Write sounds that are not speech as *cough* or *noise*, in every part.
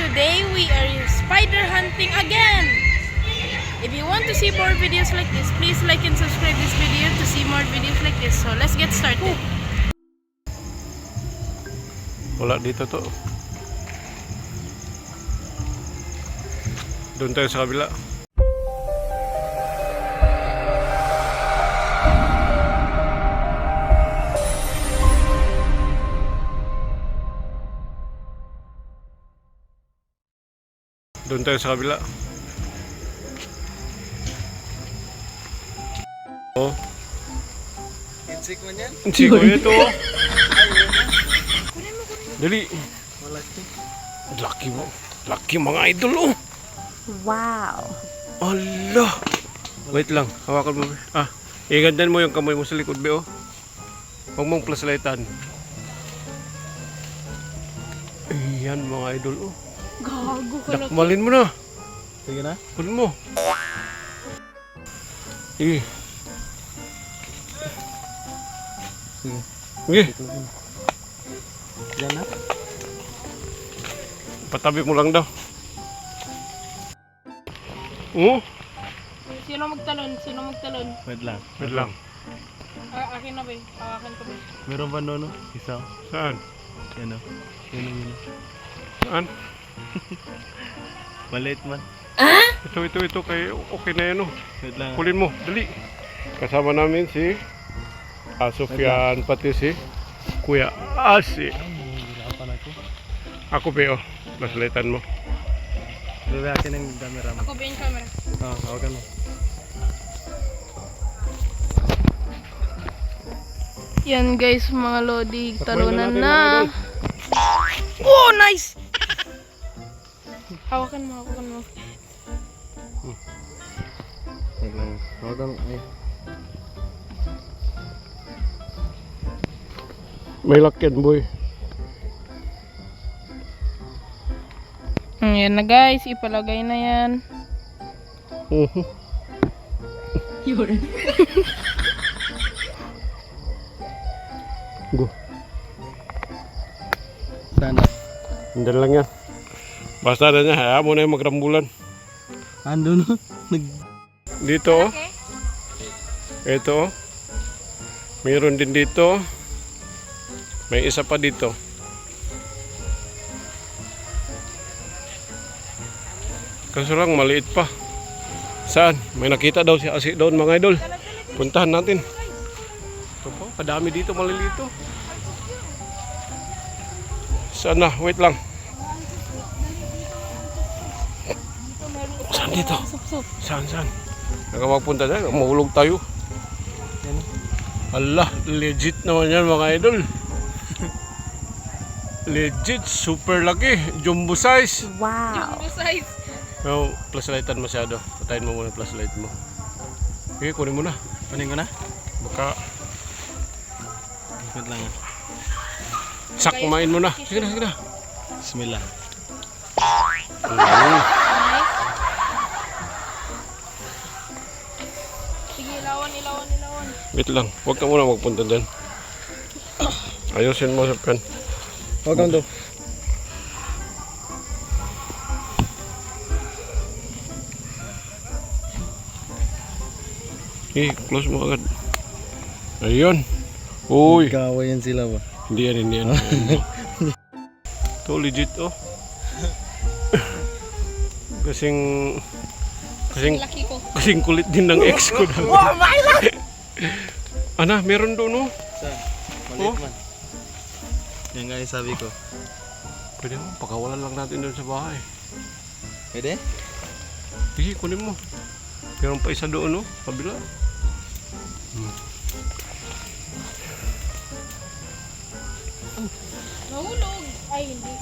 today we are spider hunting again. If you want to see more videos like this, please like and subscribe this video to see more videos like this. So let's get started. Wala dito to. Doon tayo sa kabila. Doon tayo sa kabila. Oh, Insik mo niyan? siko ito. Dali. Malaki. Laki mo. Laki mga idol oh. Wow. Ala. Wait lang. Hawakan mo. Ah. Igandan mo yung kamay mo sa likod, be oh. Huwag mong flashlightan. Ayan mga idol oh. Gago ka lang. Dakmalin mo na. Sige na. Kunin mo. Eh. Sige. Sige. Yan na. Patabi mo lang daw. Oh. Sino magtalon? Sino magtalon? Wait lang. Wait lang. Ah, akin na ba? eh. Hawakan ko ba? Meron ba nono? Isa. Saan? Yan o. Yan o. Saan? *laughs* Maliit man. Ito, ito, ito. Kay, okay na yan oh. Wait lang. Kulin mo, dali. Kasama namin si ah, Sofyan, pati si Kuya Asi. Hirapan ako. Ako Beo, nasalitan mo. Grabe akin ang camera mo. Ako ba yung camera? Ah, hawakan mo. Yan guys, mga lodi, talunan na. mga Oh, nice! Hawakan mo, hawakan mo. Wait lang. Hawakan mo. Ay. May lakyan boy. Ayan na guys, ipalagay na yan. Mhm. Go. Sana. Hindi lang yan. Basta na niya, hayaan mo na yung magrambulan. Ando no? Nag... Dito, oh. ito, oh. mayroon din dito. May isa pa dito. Kaso lang, maliit pa. Saan? May nakita daw si Asi doon mga idol. Puntahan natin. Ito po, kadami dito malilito. Saan na? Wait lang. Saan dito? Saan, saan? Nakapagpunta tayo, mahulog tayo. Yan. Allah, legit naman yan mga idol. *laughs* legit, super laki. Jumbo size. Jumbo size. No, flashlightan masyado. Patayin mo muna flashlight mo. Okay, kunin mo na. Kunin ko na. Baka Wait lang. ah. sakmain mo na. Sige na, sige na. Bismillah. Mm. Wait lang, huwag ka muna magpunta dyan. Ayusin mo sa pen. Hawakan mo to. Eh, close mo agad. Ayun. Uy. Kawayan sila ba? Hindi yan, hindi yan. *laughs* Ito legit oh. kasing kasing kasing kulit din ng ex ko. *laughs* Oh my god. Ana, meron doon oh. Saan? Oh. Maliit man. Yan nga yung sabi ko. Pwede mo, pakawalan lang natin doon sa bahay. Pwede? Sige, kunin mo. Meron pa isa doon oh, kabila. Nahulog. Ay, hindi.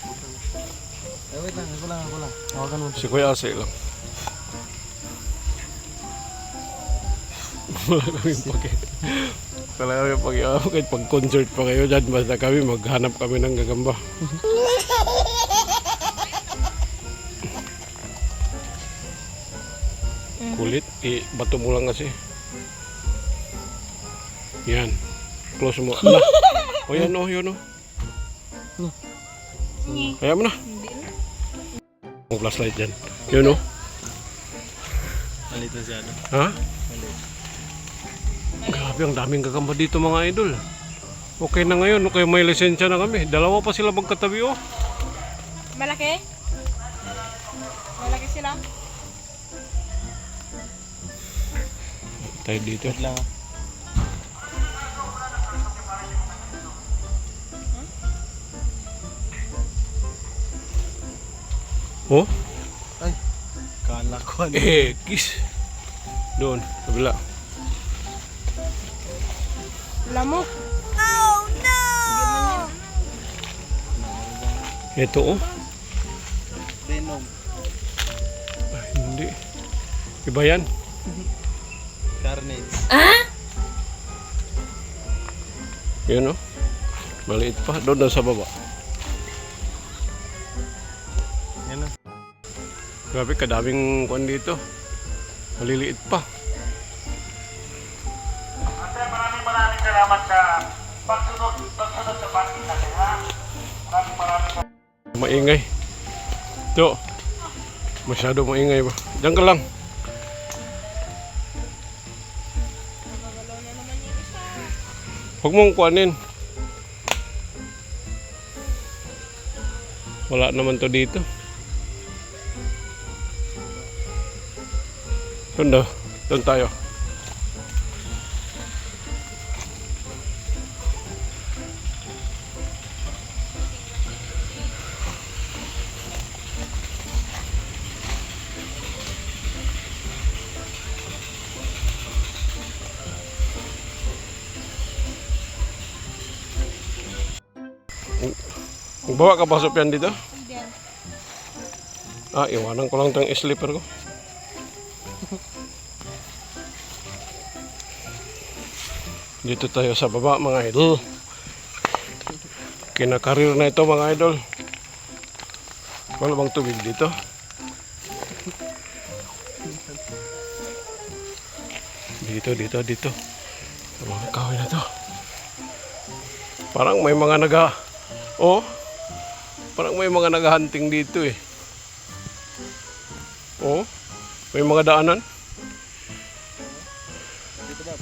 Okay. Eh, wait lang. Ako lang, ako lang. Hawakan mo. Si Kuya Ase lang. Wala kami pag Wala kami pag kahit pag concert pa kayo dyan, basta kami maghanap kami ng gagamba. Kulit, i bato mo lang kasi. Yan. Close mo. Ala. O yan o, yun o. Kaya mo na. Na. Ang flashlight dyan. Yun oh. Malito siya, ano? Ha? Grabe, ang daming gagamba dito mga idol. Okay na ngayon, okay may lisensya na kami. Dalawa pa sila magkatabi oh. Malaki? Malaki sila? Tayo dito. Wait lang, ah. Oh? Ay, kala ko, ano? Eh, kiss. Doon, kabila. Lamok. Ito oh. Venom. Ay, hindi. Iba yan. Carnage. Yun oh. Maliit pa. Doon na sa baba. Yan, ah. Grabe, kadaming kwan dito. Maliliit pa. Salamat sa pagsunod, pagsunod sa parking natin, ha? Maraming maraming Maingay. Ito. Masyado maingay ba? Diyan ka lang. Huwag mong kuanin. Wala naman to dito. Doon daw. Doon tayo. Magbawa ka pa sa piyan dito? Ah, iwanan ko lang tong slipper ko. Dito tayo sa baba mga idol. Kinakarir na ito mga idol. Wala bang tubig dito? Dito, dito, dito. Mga kahoy na to. Parang may mga naga... Oh, parang may mga naghahunting dito eh. Oh, may mga daanan. Dito ba?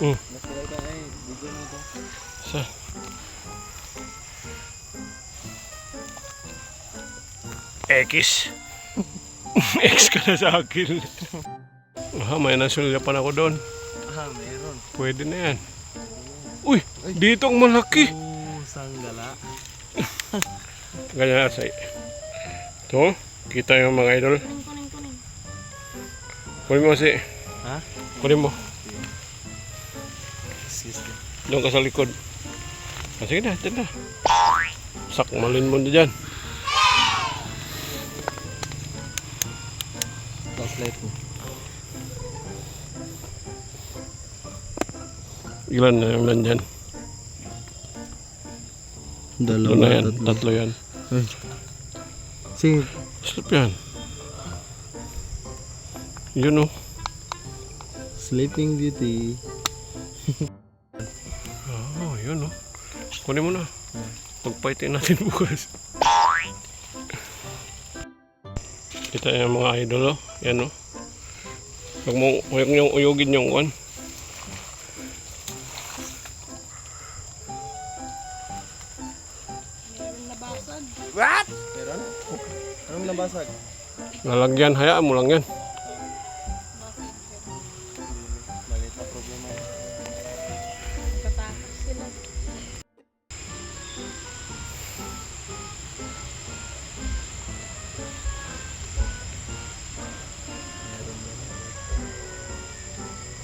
Hmm. Mas ka, ay, video mo ito. Sa. X. *laughs* X ka na sa akin. Ah, may nasulyapan ako doon. Ah, meron. Pwede na yan. Uy, dito ang malaki. Ganyan sa Ito, kita yung mga idol. Kuning, kuning, kuning. Kunin mo kasi. Ha? Kunin mo. Doon ka sa likod. Ah, sige na, dyan na. Sakmalin mo na dyan. Flashlight mo. Ilan na yung nandyan? Dalawa, na yan, tatlo yan. Ay. Sige, Slip yan. Yun oh. Sleeping Beauty. Oh, yun oh. Kunin mo na. Pagpaitin natin *laughs* bukas. Kita yung mga idol oh. Yan oh. Huwag mo, huwag niyong uyugin yung one. Anong nabasag? Lalagyan, hayaan mo lang yan. Maliit na problema. Katakas sila.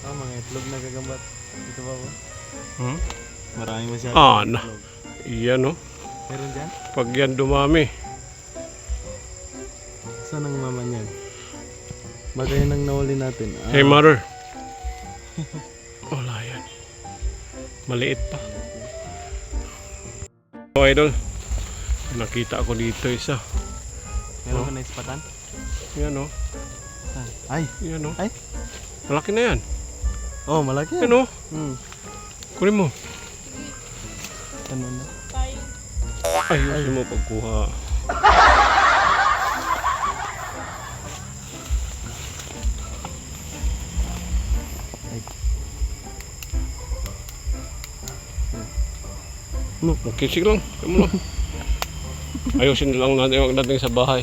Ah, mga itlog na gagambat. Dito ba ba? Hmm? Marami masyado. Ah, na. itlog. Yan oh. Meron dyan? Pag yan dumami. Saan ang mama niyan? Baka yun ang nawali natin. Ah, Hey mother. *laughs* Wala yan. Maliit pa. Oh, idol. Nakita ako dito isa. Meron Oh. ka na ispatan? Yan oh. Ah, Ay! Yan oh. Ay! Malaki na yan. Oh, malaki yan. Yan oh. Hmm. Kunin mo. Ano na? Ayusin mo pagkuha. No, makisig lang. Kamu lang. Ayusin lang natin yung dating sa bahay.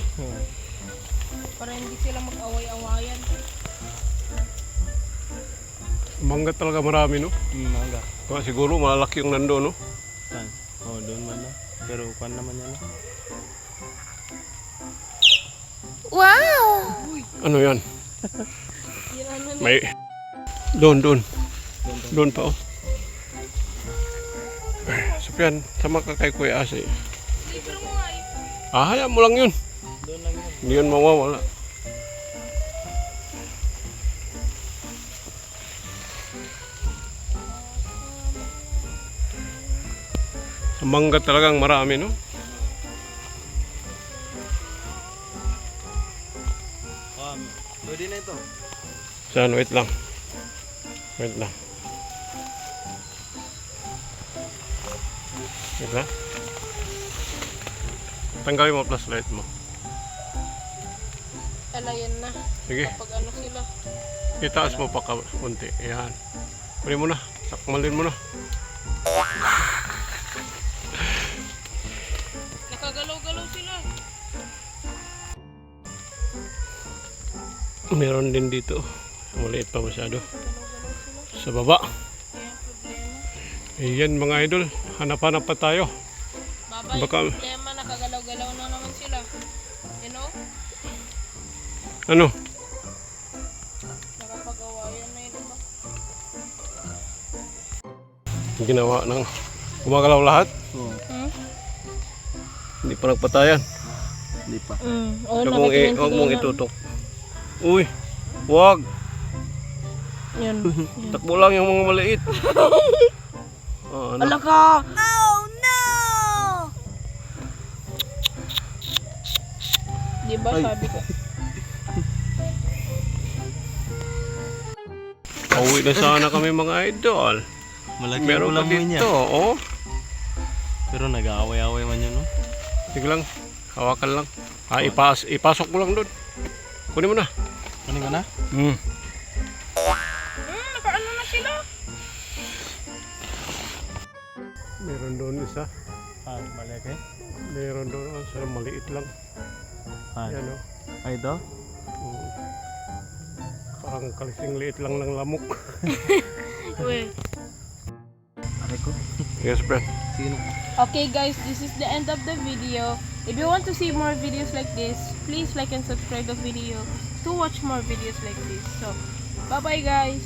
Para hindi sila mag-away-awayan. Mangga talaga marami, no? Hmm, mangga. Kaya siguro malalaki yung nando, no? Saan? Oh, doon man na. Pero kwan naman yan. ah. Ano yan? *laughs* Ano. May... Doon, doon. Doon pa, oh. Sapian, sama ka kay Kuya Asi. Ah, hayaan mo lang yun. Doon lang yan. Hindi yun mawawala. Sa mangga talagang marami, no? Ah, pwede na ito. Saan? Wait lang. Wait lang. Lang. Tanggalin mo flashlight mo. Alayan na. Sige, Pag ano sila. itaas mo pa ka konti. Ayan. Kunin mo na. Sakmalin mo na. Nakagalaw-galaw sila. Meron din dito. Maliit pa masyado. Sa baba. Ayan mga idol. Hanap-hanap pa tayo. Baba yung Baka- problema. Nakagalaw-galaw na naman sila. You know? Ano? Nakapag-awayan na yun, diba? Ginawa ng gumagalaw lahat. Oo. Hmm? Hindi pa nagpatayan. Hindi pa. Mm. Oo, Huwag mong, i- huwag mong itutok. Uy, wag. Yan. *laughs* Takbo lang yung mga maliit. *laughs* Oh, ano? Ala ka! Di ba sabi ko? Pauwi na sana kami mga idol. Malaki Meron pa ulam mo niya. dito, oh. Pero nag-aaway-aaway man yun, no? Sige lang, hawakan lang. Ah, ipas ipasok mo lang doon. Kunin mo na. Kunin ko na? Hmm, isa. Ah, malaki. Meron doon sa maliit lang. Ah, Yan oh. ay ito? Hmm. Parang kalising liit lang ng lamok. *laughs* Wait. Aray ko. yes, friend. Sino? Okay guys, this is the end of the video. If you want to see more videos like this, please like and subscribe the video to watch more videos like this. So, bye bye guys!